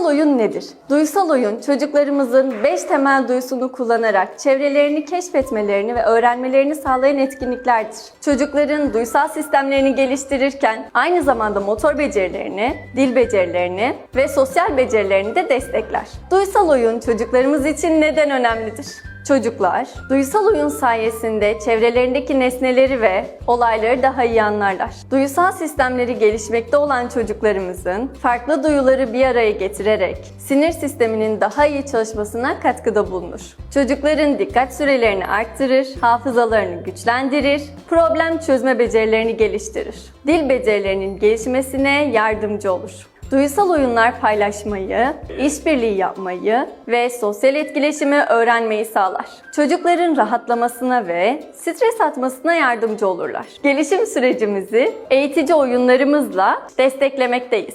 Duysal oyun nedir? Duysal oyun çocuklarımızın 5 temel duysunu kullanarak çevrelerini keşfetmelerini ve öğrenmelerini sağlayan etkinliklerdir. Çocukların duysal sistemlerini geliştirirken aynı zamanda motor becerilerini, dil becerilerini ve sosyal becerilerini de destekler. Duysal oyun çocuklarımız için neden önemlidir? Çocuklar, duysal oyun sayesinde çevrelerindeki nesneleri ve olayları daha iyi anlarlar. Duysal sistemleri gelişmekte olan çocuklarımızın farklı duyuları bir araya getirerek sinir sisteminin daha iyi çalışmasına katkıda bulunur. Çocukların dikkat sürelerini arttırır, hafızalarını güçlendirir, problem çözme becerilerini geliştirir. Dil becerilerinin gelişmesine yardımcı olur. Duysal oyunlar paylaşmayı, işbirliği yapmayı ve sosyal etkileşimi öğrenmeyi sağlar. Çocukların rahatlamasına ve stres atmasına yardımcı olurlar. Gelişim sürecimizi eğitici oyunlarımızla desteklemekteyiz.